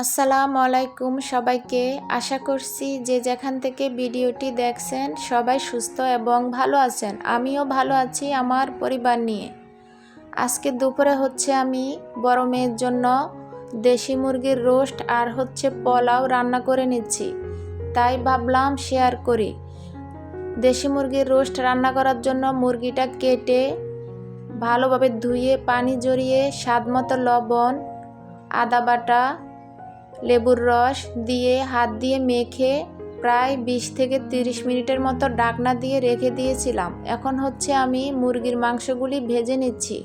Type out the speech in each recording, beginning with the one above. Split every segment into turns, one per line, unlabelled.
আসসালামু আলাইকুম সবাইকে। আশা করছি যে যেখান থেকে ভিডিওটি দেখছেন সবাই সুস্থ এবং ভালো আছেন। আমিও ভালো আছি আমার পরিবার নিয়ে। আজকে দুপুরে হচ্ছে আমি বড় মেয়ের জন্য দেশি মুরগির রোস্ট আর হচ্ছে পোলাও রান্না করে নিচ্ছি। তাই ভাবলাম শেয়ার করি। দেশি মুরগির রোস্ট রান্না করার জন্য মুরগিটা কেটে ভালোভাবে ধুয়ে, পানি জড়িয়ে স্বাদ মতো লবণ, আদা বাটা লেবুর রস দিয়ে, হাত দিয়ে মেখে প্রায় বিশ থেকে তিরিশ মিনিটের মতো ডাকনা দিয়ে রেখে দিয়েছিলাম। এখন হচ্ছে আমি মুরগির মাংসগুলি ভেজে নিচ্ছি।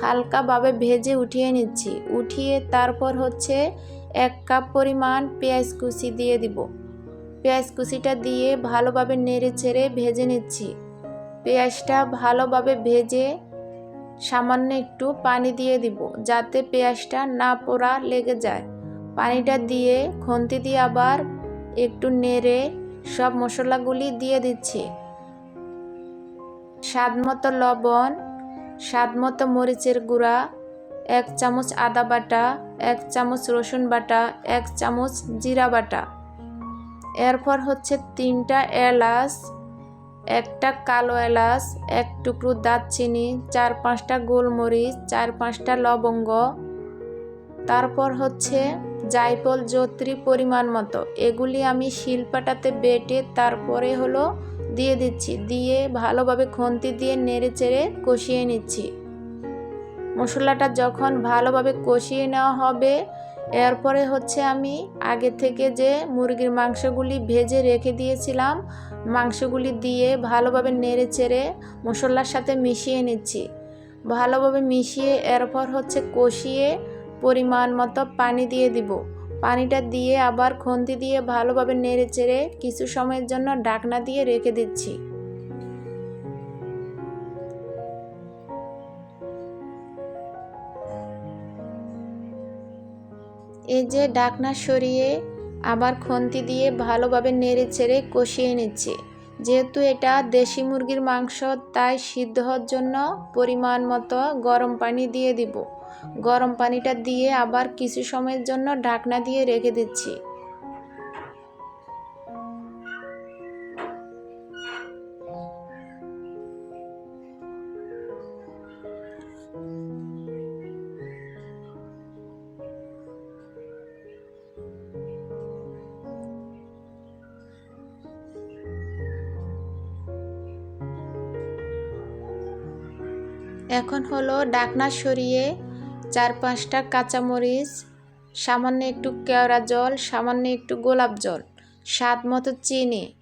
হালকাভাবে ভেজে উঠিয়ে নিচ্ছি। উঠিয়ে তারপর হচ্ছে এক কাপ পরিমাণ পেঁয়াজ কুচি দিয়ে দিব। পেঁয়াজ কুচিটা দিয়ে ভালোভাবে নেড়ে ছেড়ে ভেজে নিচ্ছি। পেঁয়াজটা ভালোভাবে ভেজে সামান্য একটু পানি দিয়ে দিব যাতে পেঁয়াজটা না পোড়া লেগে যায়। পানিটা দিয়ে, খন্তি দিয়ে আবার একটু নেড়ে সব মশলাগুলি দিয়ে দিচ্ছি। স্বাদ মতো লবণ স্বাদ মতো মরিচের গুঁড়া, এক চামচ আদা বাটা, এক চামচ রসুন বাটা, এক চামচ জিরা বাটা। এরপর হচ্ছে তিনটা এলাচ, একটা কালো এলাচ, এক টুকরো দারচিনি, চার পাঁচটা গোলমরিচ, চার পাঁচটা লবঙ্গ। তারপর হচ্ছে জায়ফল জত্রি পরিমাণ মতো। এগুলি আমি শিলপাটাতে বেটে তারপরে হলো দিয়ে দিচ্ছি। দিয়ে ভালোভাবে খন্তি দিয়ে নেড়ে চেড়ে কষিয়ে নিচ্ছি। মশলাটা যখন ভালোভাবে কষিয়ে নেওয়া হবে, এরপরে হচ্ছে আমি আগে থেকে যে মুরগির মাংসগুলি ভেজে রেখে দিয়েছিলাম, মাংসগুলি দিয়ে ভালোভাবে নেড়ে চেড়ে মশলার সাথে মিশিয়ে নিচ্ছি। ভালোভাবে মিশিয়ে এরপর হচ্ছে কষিয়ে পরিমাণ মতো পানি দিয়ে দিব। পানিটা দিয়ে আবার খন্তি দিয়ে ভালোভাবে নেড়ে চেড়ে কিছু সময়ের জন্য ডাকনা দিয়ে রেখে দিচ্ছি। এই যে ডাকনা সরিয়ে আবার খন্তি দিয়ে ভালোভাবে নেড়ে চেড়ে কষিয়ে নিচ্ছি। যেহেতু এটা দেশি মুরগির মাংস, তাই সিদ্ধ হওয়ার জন্য পরিমাণ মতো গরম পানি দিয়ে দিব। গরম পানিটা দিয়ে আবার কিছু সময়ের জন্য ঢাকনা দিয়ে রেখে দিচ্ছি। এখন হলো ডাকনা সরিয়ে চার পাঁচটা কাঁচামরিচ, সামান্য একটু কেওড়া জল, সামান্য একটু গোলাপ জল, স্বাদ মতো চিনি,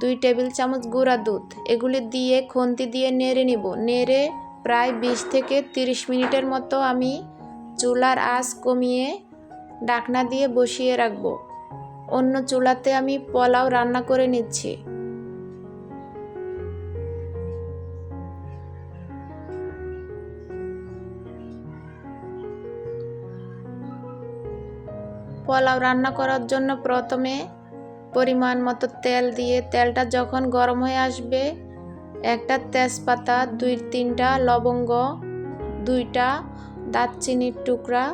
দুই টেবিল চামচ গুঁড়া দুধ। এগুলি দিয়ে খন্তি দিয়ে নেড়ে নিব। নেড়ে প্রায় বিশ থেকে তিরিশ মিনিটের মতো আমি চুলার আঁচ কমিয়ে ডাকনা দিয়ে বসিয়ে রাখব। অন্য চুলাতে আমি পোলাও রান্না করে নিচ্ছি। পোলাও রান্না করার জন্য প্রথমে পরিমাণ মতো তেল দিয়ে তেলটা যখন গরম হয়ে আসবে, একটা তেজপাতা, দুই, তিনটা লবঙ্গ, দুইটা দারচিনির টুকরা,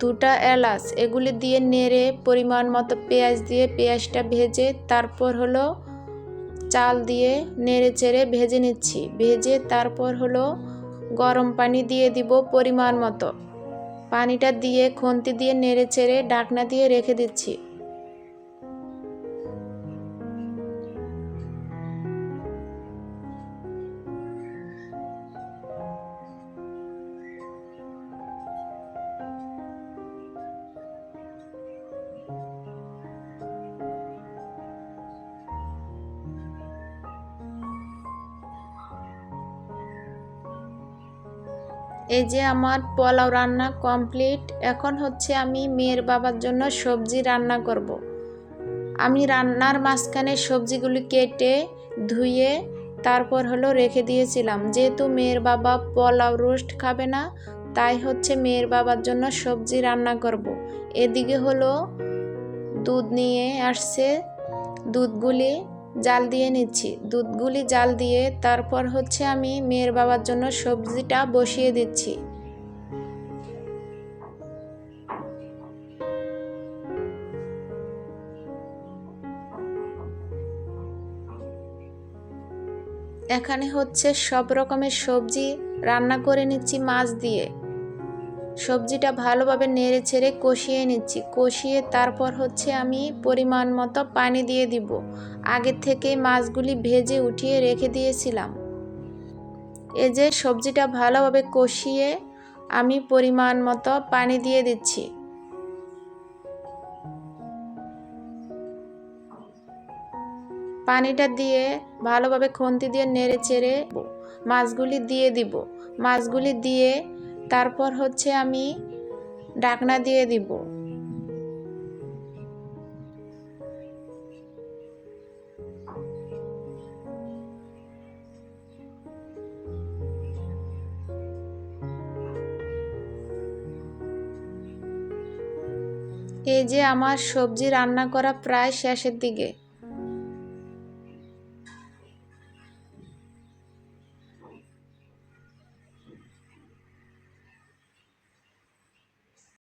দুটা এলাচ, এগুলি দিয়ে নেড়ে পরিমাণ মতো পেঁয়াজ দিয়ে পেঁয়াজটা ভেজে তারপর হলো চাল দিয়ে নেড়ে চেড়ে ভেজে নিচ্ছি। ভেজে তারপর হলো গরম পানি দিয়ে দিব পরিমাণ মতো। পানিটা দিয়ে খন্তি দিয়ে নেড়ে চেড়ে ডাকনা দিয়ে রেখে দিচ্ছি। এই যে আমার পোলাও রান্না কমপ্লিট, এখন হচ্ছে আমি মেয়ের বাবার জন্য সবজি রান্না করব। আমি রান্নার মাঝখানে সবজিগুলি কেটে, ধুয়ে, তারপর হলো রেখে দিয়েছিলাম যেহেতু মেয়ের বাবা পোলাও রোস্ট খাবে না, তাই হচ্ছে মেয়ের বাবার জন্য সবজি রান্না করব। এদিকে হলো দুধ নিয়ে আসছে, দুধগুলি জাল দিয়ে নিচ্ছি। দুধগুলি জাল দিয়ে তারপর হচ্ছে আমি মেয়ের বাবার জন্য সবজিটা বসিয়ে দিচ্ছি। এখানে হচ্ছে সব রকমের সবজি রান্না করে নিচ্ছি মাছ দিয়ে। সবজিটা ভালোভাবে নেড়ে ছেড়ে কষিয়ে নিচ্ছি। কষিয়ে তারপর হচ্ছে আমি পরিমাণ মতো পানি দিয়ে দিব। আগে থেকে মাছগুলি ভেজে উঠিয়ে রেখে দিয়েছিলাম। এই যে সবজিটা ভালোভাবে কষিয়ে আমি পরিমাণ মতো পানি দিয়ে দিচ্ছি। পানিটা দিয়ে ভালোভাবে খুন্তি দিয়ে নেড়ে চেড়ে মাছগুলি দিয়ে দিব। মাছগুলি দিয়ে তারপর হচ্ছে আমি ডাকনা দিয়ে দিব। এই যে আমার সবজি রান্না করা প্রায় শেষের দিকে।